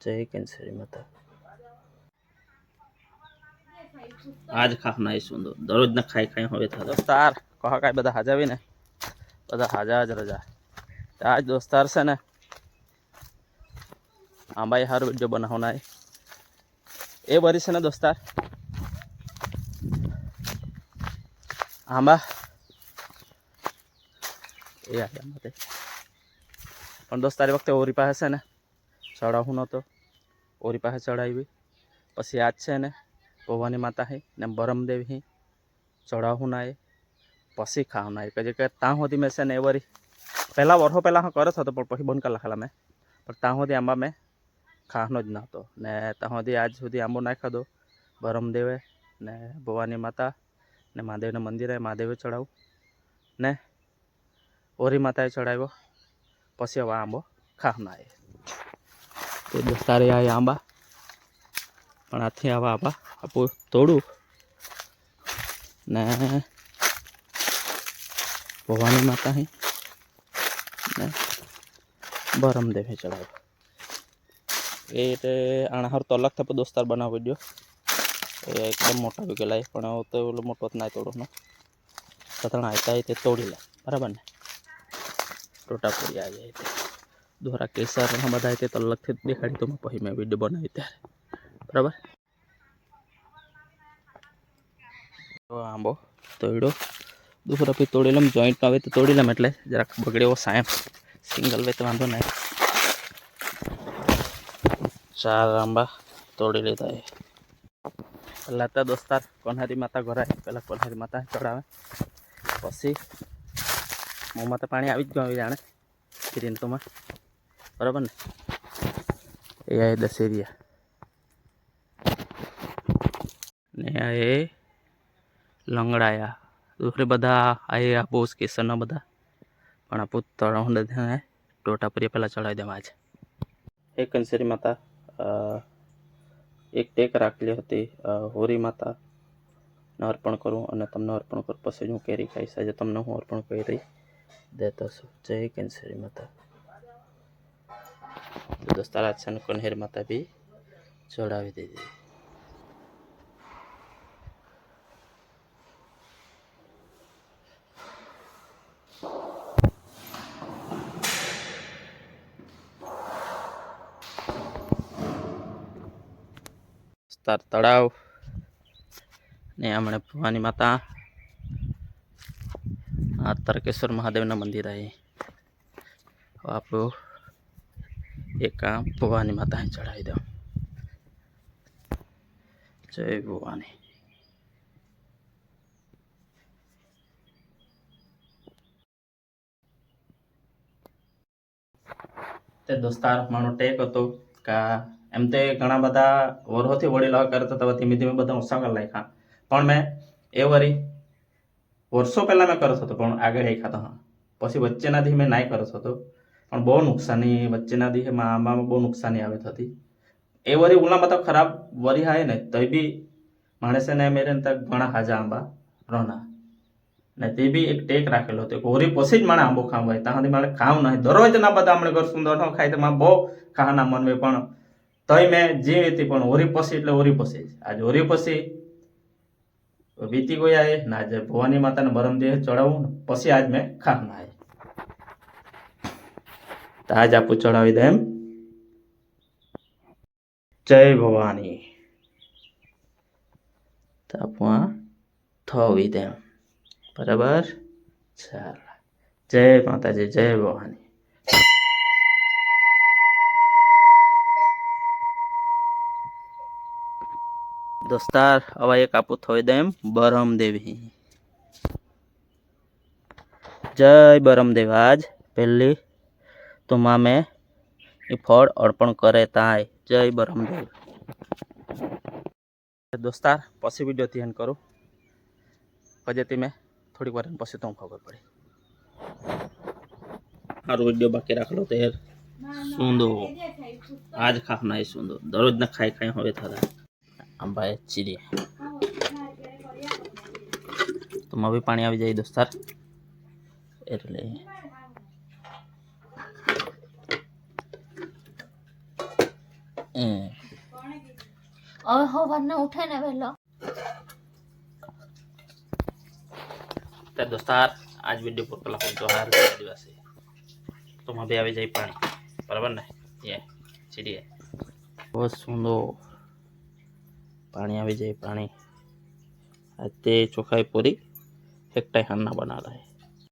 જય કેન્સરી માતા આજ ખાના એ સુંદર દરરોજ ના ખાઈ ખાઈ હવે થા દોસ્તાર, કહા કાંઈ બધા હાજા ને? બધા હાજા જ રજા. આજ દોસ્તાર છે ને, આંબાઈ હાર વીડિયો બનાવના એ બરી છે ને દોસ્તાર? આંબા. એ માટે પણ દોસ્તાર વખતે ઓરી પાસે છે ને ચડાવવું નહોતો. ઓરી પાસે ચડાવી. પછી આજ છે ને, ભવાની માતા હે ને બરમદેવ હી ચડાવવું ના એ, પછી ખાવ ના કે જે કે ત્યાં સુધી મેં છે ને એ વરી, પહેલાં વર્ષો પહેલાં હું કરત હતો, પણ પછી બંધ કરી નાખેલા મેં. પણ ત્યાં સુધી આંબા મેં ખાવાનો જ નહોતો. ને ત્યાં સુધી આજ સુધી આંબો ના ખાધો બરમદેવે ને ભવાની માતા ને મહાદેવના મંદિરે મહાદેવે ચડાવું. ને ઓરી માતાએ ચડાવ્યો, પછી હવે આંબો ખાવાના એ. તો દોસ્તારે એ આંબા. પણ આથી આવા આંબા. આપું તોડું. ને ભવાની માતા હી. ને બરમદેવે ચડાવ્યો એ તે આણા હાર તો અલગ થતો દોસ્તાર બનાવી દો એ એકદમ મોટા વિકેલા પણ તો ઓલો મોટો ના તોડો સતણ આવતા તે તોડી લે. બરાબર ને? ટોટા પૂરી આવી જાય તે દોરા કેસર ને બધા તે અલગથી દેખાડી તો મેં પછી મેં વીડિયો બનાવી ત્યારે. બરાબર? તો આંબો તોડ્યો. દુસરો પછી તોડી લેમ જોઈન્ટમાં આવે તો તોડી લેમ એટલે જરાક બગડ્યો સાહેબ સિંગલ વે તો વાંધો નહીં. ચાર આંબા તોડી લીધા એ. પહેલાં તો દોસ્તાર, કોન્હારી માતા ઘરાય પહેલાં કોન્હારી માતા ચડાવે. પછી મોંમાં તો પાણી આવી જ ગયું જાણે. જાણે કિરીનતોમાં બરાબર ને? એ આ દશેરિયા ને આ એ લંગડાયા. બધા આ એ આપોસ કેસરના બધા. પણ આ તળાવ ટોટા ટોટાપુરી પહેલાં ચડાવી દેવા છે એ કંસરી માતા એક ટેક રાખેલી હતી હોરી માતા. ને અર્પણ કરું અને તમને અર્પણ કરું. પછી હું કેરી ખાઈશ. આજે તમને હું અર્પણ કરી દેતો છું. જય કેન્સરી માતા. તો દોસ્તાર આજ છે ને કન્હેર માતા બી ચડાવી દીધી તાર તળાવ ને હમણાં ભવાની માતા આ તરકેશ્વર મહાદેવના મંદિર હવે આપણું એક ભવાની માતા ચડાવી દો જય ભવાની. તે દોસ્તાર મારો ટેક હતો કે એમ તે ઘણા બધા વરોથી વડીલો કરતા હતા, ધીમે ધીમે બધા ઓછા કરી નાખ્યા પણ મેં એ વરી વર્ષો પહેલાં મેં કરતો હતો, પણ આગળ એ ખાતો હા. પછી વચ્ચેના દી મેં નાય કરતો હતો. પણ બહુ નુકસાની વચ્ચેના દી આંબામાં બહુ નુકસાની આવે થતી. એ વરી ઉલા તો ખરાબ વરી આવે ને તો બી માણસે ને મેરે ને તક ઘણા હાજા આંબા રોના ને તે બી એક ટેક રાખેલો હતો હોરી પછી જ માણે આંબો ખાવ હોય, ત્યાં મારે ખાવ નહીં. દરરોજ ના બધા આપણે ઘર સુંદર ન ખાય, તો મારે બહુ ખાવાના મન હોય, પણ તોય મેં જીવી હતી, પણ હોરી પછી એટલે હોરી પછી જ. આજે હોરી પછી વીતી ગયા એ ના આજે ભવાની માતાને બરમદેહ ચડાવવું ને, પછી આજ મેં ખાવાના એ તો આજ આપું ચડાવી દે એમ. જય ભવાની. તો આપું આ થવી દે બરાબર? ચાલ. જય માતાજી, જય ભવાની. દોસ્તાર, હવે એક આપું થોઈ દે એમ. બરમદેવી. જય બરમદેવ આજ. પહેલી તો મામે એ ફળ અર્પણ કરે તાય જય બરમદેવ દોસ્તાર પછી વીડિયો ધ્યાન કરું પછી મેં થોડીક વાર પછી તો હું ખબર પડી સારું વીડિયો બાકી રાખલો તો યાર સુંદો આજ ખાના એ સુંદો દરરોજ ના ખાઈ ખાઈ હવે થતા આંબા ચીરી તો માં બી પાણી આવી જાય દોસ્તાર એટલે હવે સવારના ઉઠે ને વહેલો. તો દોસ્તાર આજ વીડિયો પર પેલા પહોંચો હાર આદિવાસી. તો માં બી આવી જાય પાણી બરાબર ને? એ સીડીએ બહુ સુંદર પાણી આવી જાય પાણી. આ તે ચોખાઈ પૂરી એક ટાઈ હારના બના રહે